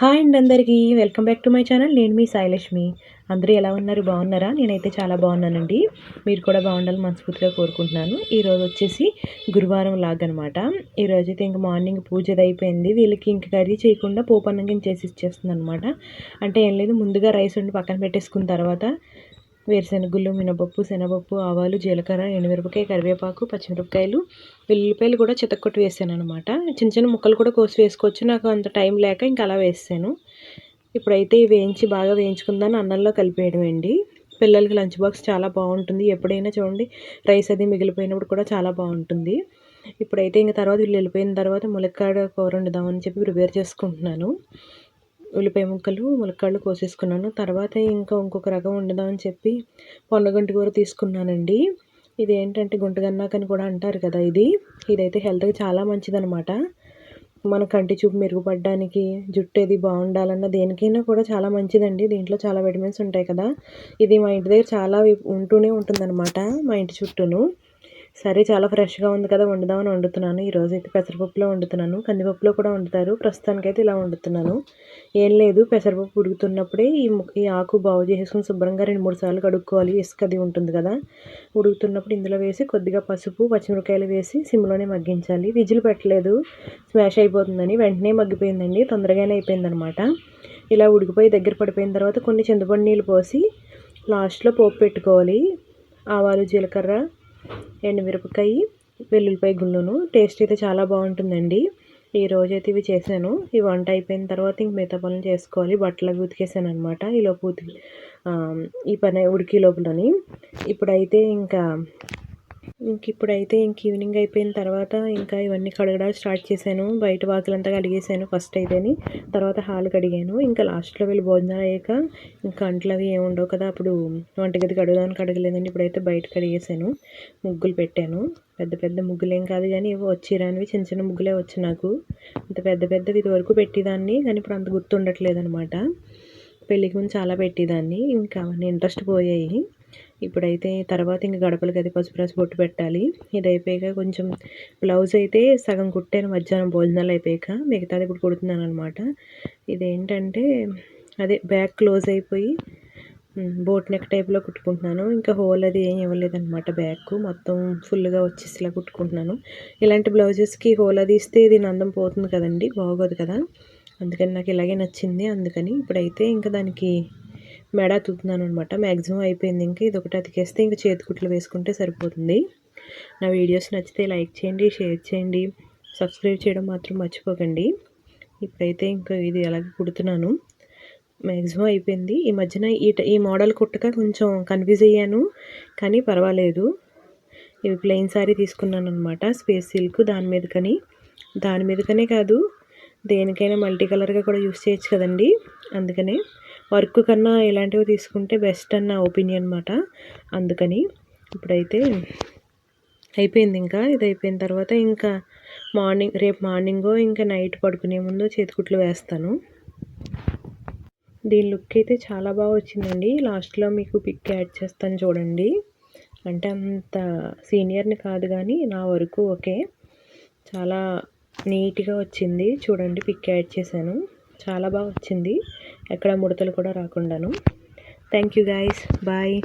Hi అండి అందరికీ. Welcome back to my channel. నేను మీ సాయిలక్ష్మి. అందరూ ఎలా ఉన్నారు? బాగున్నారా? నేనైతే చాలా బాగున్నానండి. మీరు కూడా బాగుండాలని మనస్ఫూర్తిగా కోరుకుంటున్నాను. ఈరోజు వచ్చేసి గురువారం లాగ్ అనమాట ఈరోజు అయితే ఇంక మార్నింగ్ పూజ అయిపోయింది. వీళ్ళకి ఇంక కర్రీ చేయకుండా పోపన్నం చేసి ఇచ్చేస్తుంది అనమాట అంటే ఏం లేదు ముందుగా రైస్ ఉండి పక్కన పెట్టేసుకున్న తర్వాత వేరుశెనగుళ్ళు మినపప్పు శనగపప్పు ఆవాలు జీలకర్ర ఎండుమిరపకాయ కరివేపాకు పచ్చిమిరపకాయలు వెల్లుల్లిపాయలు కూడా చితక్కొట్టి వేసాను అనమాట చిన్న చిన్న ముక్కలు కూడా కోసి వేసుకోవచ్చు. నాకు అంత టైం లేక ఇంకా అలా వేసాను ఇప్పుడైతే వేయించి బాగా వేయించుకుందాన్ని అన్నంలో కలిపేయడం అండి. పిల్లలకి లంచ్ బాక్స్ చాలా బాగుంటుంది. ఎప్పుడైనా చూడండి రైస్ అది మిగిలిపోయినప్పుడు కూడా చాలా బాగుంటుంది. ఇప్పుడైతే ఇంకా తర్వాత వీళ్ళు వెళ్ళిపోయిన తర్వాత ములక్కాడ కూర వండుదామని చెప్పి ప్రిపేర్ చేసుకుంటున్నాను. ఉల్లిపాయ ముక్కలు ములక్కాళ్ళు కోసేసుకున్నాను. తర్వాత ఇంకా ఇంకొక రకం వండుదామని చెప్పి పొన్నగుంటి కూర తీసుకున్నానండి. ఇది ఏంటంటే గుంటగన్నాకని కూడా అంటారు కదా ఇది. ఇదైతే హెల్త్కి చాలా మంచిదనమాట మన కంటి చూపు మెరుగుపడడానికి జుట్టు ఏది బాగుండాలన్న దేనికైనా కూడా చాలా మంచిదండి. దీంట్లో చాలా విటమిన్స్ ఉంటాయి కదా. ఇది మా ఇంటి దగ్గర చాలా ఉంటూనే ఉంటుందన్నమాట మా ఇంటి చుట్టూను. సరే చాలా ఫ్రెష్గా ఉంది కదా వండుదామని వండుతున్నాను. ఈరోజు అయితే పెసరపప్పులో వండుతున్నాను. కందిపప్పులో కూడా వండుతారు. ప్రస్తుతానికైతే ఇలా వండుతున్నాను. ఏం లేదు పెసరపప్పు ఉడుకుతున్నప్పుడే ఈ ఈ ఆకు బాగు చేసుకుని శుభ్రంగా రెండు మూడు సార్లు కడుక్కోవాలి. ఇసుక అది ఉంటుంది కదా ఉడుకుతున్నప్పుడు ఇందులో వేసి కొద్దిగా పసుపు పచ్చిమిరకాయలు వేసి సిమ్లోనే మగ్గించాలి. విజిల్ పెట్టలేదు. స్మాష్ అయిపోతుందని వెంటనే మగ్గిపోయిందండి. తొందరగానే అయిపోయిందనమాట. ఇలా ఉడికిపోయి దగ్గర పడిపోయిన తర్వాత కొన్ని చింతపండు నీళ్ళు పోసి లాస్ట్లో పోపు పెట్టుకోవాలి. ఆవాలు జీలకర్ర ఎండుమిరపకాయ వెల్లుల్లిపాయ గుళ్ళును. టేస్ట్ అయితే చాలా బాగుంటుందండి. ఈ రోజు అయితే ఇవి చేశాను. ఈ వంట అయిపోయిన తర్వాత ఇంక మిగతా పనులు చేసుకోవాలి. బట్టలు అవి ఉతికేసాను అనమాట ఈలోపు ఉతికి ఈ పని ఉడికి లోపలని. ఇప్పుడైతే ఇంకా ఇంక ఇప్పుడైతే ఇంక ఈవినింగ్ అయిపోయిన తర్వాత ఇంకా ఇవన్నీ కడగడం స్టార్ట్ చేశాను. బయట వాకిలంతా కడిగేసాను ఫస్ట్ అయితేని తర్వాత హాల్ కడిగాను. ఇంకా లాస్ట్లో వెళ్ళి భోజనాలు అయ్యాక ఇంకా అంట్లు అవి ఏమి ఉండవు కదా అప్పుడు వంటగది కడుగుదామని కడగలేదండి ఇప్పుడైతే బయట కడిగేసాను ముగ్గులు పెట్టాను. పెద్ద పెద్ద ముగ్గులు ఏం కాదు కానీ ఇవి వచ్చిరానివి చిన్న చిన్న ముగ్గులే వచ్చి నాకు. అంత పెద్ద పెద్దవి ఇది వరకు పెట్టేదాన్ని కానీ ఇప్పుడు అంత గుర్తుండట్లేదు అనమాట పెళ్ళికి ముందు చాలా పెట్టేదాన్ని. ఇంకా అవన్నీ ఇంట్రెస్ట్ పోయాయి. ఇప్పుడైతే తర్వాత ఇంక గడపలకి అది పసుపు రాసి బొట్టు పెట్టాలి. ఇది అయిపోయాక కొంచెం బ్లౌజ్ అయితే సగం కుట్టాను మధ్యాహ్నం భోజనాలు అయిపోయాక మిగతాది ఇప్పుడు కుడుతున్నాను అనమాట ఇదేంటంటే అదే బ్యాక్ క్లోజ్ అయిపోయి బోట్ నెక్ టైప్లో కుట్టుకుంటున్నాను. ఇంకా హోల్ అది ఏం ఇవ్వలేదన్నమాట బ్యాక్ మొత్తం ఫుల్గా వచ్చేసిలా కుట్టుకుంటున్నాను. ఇలాంటి బ్లౌజెస్కి హోల్ అది ఇస్తే దీని అందం పోతుంది కదండి బాగోదు కదా. అందుకని నాకు ఇలాగే నచ్చింది. అందుకని ఇప్పుడైతే ఇంకా దానికి మెడ అతుకుతున్నాను అనమాట మ్యాక్సిమం అయిపోయింది. ఇంకా ఇది ఒకటి అతికేస్తే ఇంకా చేతికుట్లు వేసుకుంటే సరిపోతుంది. నా వీడియోస్ నచ్చితే లైక్ చేయండి షేర్ చేయండి సబ్స్క్రైబ్ చేయడం మాత్రం మర్చిపోకండి. ఇప్పుడైతే ఇంకా ఇది అలాగే కుడుతున్నాను. మ్యాక్సిమం అయిపోయింది. ఈ మధ్యన ఈ ఈ మోడల్ కుట్టక కొంచెం కన్ఫ్యూజ్ అయ్యాను కానీ పర్వాలేదు. ఇవి ప్లెయిన్ సారీ తీసుకున్నాను అనమాట స్పేస్ సిల్క్ దాని మీద కానీ దాని మీదకనే కాదు దేనికైనా మల్టీ కలర్గా కూడా యూస్ చేయొచ్చు కదండి. అందుకనే వర్క్ కన్నా ఇలాంటివి తీసుకుంటే బెస్ట్ అన్న ఒపీనియన్ అనమాట అందుకని ఇప్పుడైతే అయిపోయింది ఇంకా. ఇది అయిపోయిన తర్వాత ఇంకా మార్నింగ్ రేపు మార్నింగో ఇంకా నైట్ పడుకునే ముందు చేతికుట్లు వేస్తాను. దీని లుక్ అయితే చాలా బాగా వచ్చిందండి. లాస్ట్లో మీకు పిక్ యాడ్ చేస్తాను చూడండి. అంటే అంత సీనియర్ని కాదు కానీ నా వరకు ఓకే. చాలా నీట్గా వచ్చింది. చూడండి పిక్ యాడ్ చేశాను. చాలా బాగా వచ్చింది. ఎక్కడ ముడతలు కూడా రాకుండాను. Thank you guys bye